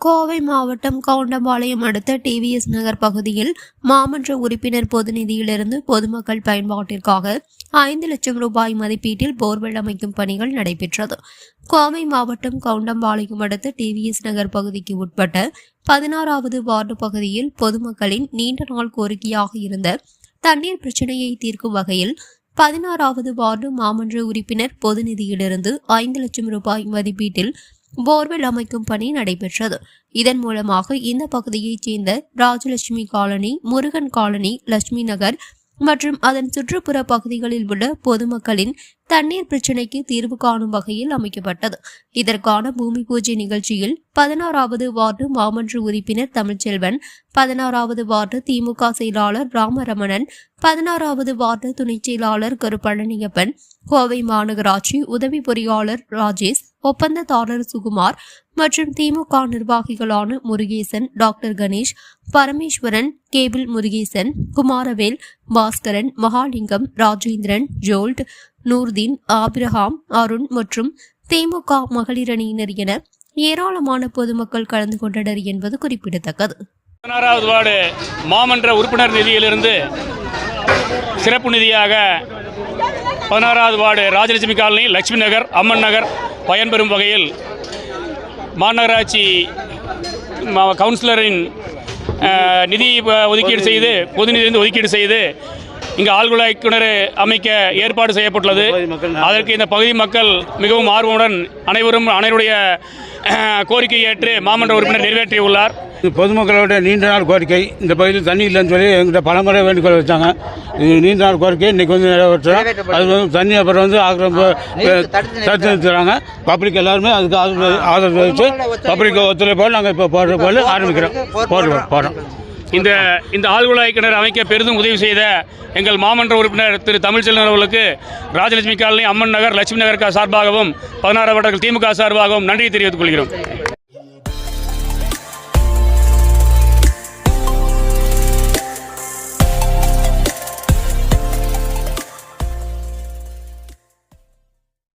கோவை மாவட்டம் கவுண்டம்பாளையம் அடுத்த டிவிஎஸ் நகர் பகுதியில் மாமன்ற உறுப்பினர் பொது நிதியிலிருந்து பொதுமக்கள் பயன்பாட்டிற்காக ஐந்து லட்சம் ரூபாய் மதிப்பீட்டில் போர்வெல் அமைக்கும் பணிகள் நடைபெற்றது. கோவை மாவட்டம் கவுண்டம்பாளையம் அடுத்த டிவிஎஸ் நகர் பகுதிக்கு உட்பட்ட பதினாறாவது வார்டு பகுதியில் பொதுமக்களின் நீண்ட நாள் கோரிக்கையாக இருந்த தண்ணீர் பிரச்சனையை தீர்க்கும் வகையில் பதினாறாவது வார்டு மாமன்ற உறுப்பினர் பொது நிதியிலிருந்து ஐந்து லட்சம் ரூபாய் மதிப்பீட்டில் போர்வெல் அமைக்கும் பணி நடைபெற்றது. இதன் மூலமாக இந்த பகுதியைச் சேர்ந்த ராஜலட்சுமி காலனி முருகன் காலனி லட்சுமி நகர் மற்றும் அதன் சுற்றுப்புற பகுதிகளில் உள்ள பொதுமக்களின் தண்ணீர் பிரச்சினைக்கு தீர்வு காணும் வகையில் அமைக்கப்பட்டது. இதற்கான பூமி பூஜை நிகழ்ச்சியில் பதினாறாவது வார்டு மாமன்ற உறுப்பினர் தமிழ்ச்செல்வன் பதினாறாவது வார்டு திமுக செயலாளர் ராமரமணன் பதினாறாவது வார்டு துணைச் செயலாளர் கரு பழனியப்பன் கோவை மாநகராட்சி உதவி பொறியாளர் ராஜேஷ் ஒப்பந்ததாரர் சுகுமார் மற்றும் திமுக நிர்வாகிகளான முருகேசன் டாக்டர் கணேஷ் பரமேஸ்வரன் கேபிள் முருகேசன் குமாரவேல் பாஸ்கரன் மகாலிங்கம் ராஜேந்திரன் ஜோல்ட் நூர்தீன் ஆபிரஹாம் அருண் மற்றும் திமுக மகளிர் அணியினர் என ஏராளமான பொதுமக்கள் கலந்து கொண்டனர் என்பது குறிப்பிடத்தக்கது. பதினாறாவது வார்டு மாமன்ற உறுப்பினர் நிதியிலிருந்து சிறப்பு நிதியாக பதினாறாவது வார்டு ராஜலட்சுமி காலனி லட்சுமி நகர் அம்மன் நகர் பயன்பெறும் வகையில் மாநகராட்சி கவுன்சிலரின் நிதி ஒதுக்கீடு செய்து பொதுநிதியிலிருந்து ஒதுக்கீடு செய்து இங்கு ஆழ்குழாய் கிணறு அமைக்க ஏற்பாடு செய்யப்பட்டுள்ளது. அதற்கு இந்த பகுதி மக்கள் மிகவும் ஆர்வமுடன் அனைவரும் அனைவருடைய கோரிக்கையை ஏற்று மாமன்ற உறுப்பினர் நிறைவேற்றியுள்ளார். இது பொதுமக்களோட நீண்ட நாள் கோரிக்கை. இந்த பகுதியில் தண்ணி இல்லைன்னு சொல்லி எங்கிட்ட பலமுறை வேண்டுகோள் வச்சாங்க இது நீண்ட நாள் கோரிக்கை. இன்னைக்கு வந்து நிறைவேற்றுறோம் அது வந்து தண்ணி அப்புறம் வந்து ஆக்கிரமிப்பு தடுத்து நிறுத்துறாங்க. பப்ளிக் எல்லாருமே அதுக்கு ஆதரவு ஆதரவு வச்சு பப்ளிக் ஒத்துழைப்போடு நாங்கள் இப்போ போடுற போல ஆரம்பிக்கிறோம். போடுறோம். போடுறோம். இந்த இந்த ஆழ்குழாய் கிணறு அமைக்க பெரிதும் உதவி செய்த எங்கள் மாமன்ற உறுப்பினர் திரு தமிழ்ச்செல்வன் அவர்களுக்கு ராஜலட்சுமி காலனி அம்மன் நகர் லட்சுமி நகர் சார்பாகவும் பதினாறு வட்டங்கள் திமுக சார்பாகவும் நன்றி தெரிவித்துக் கொள்கிறோம்.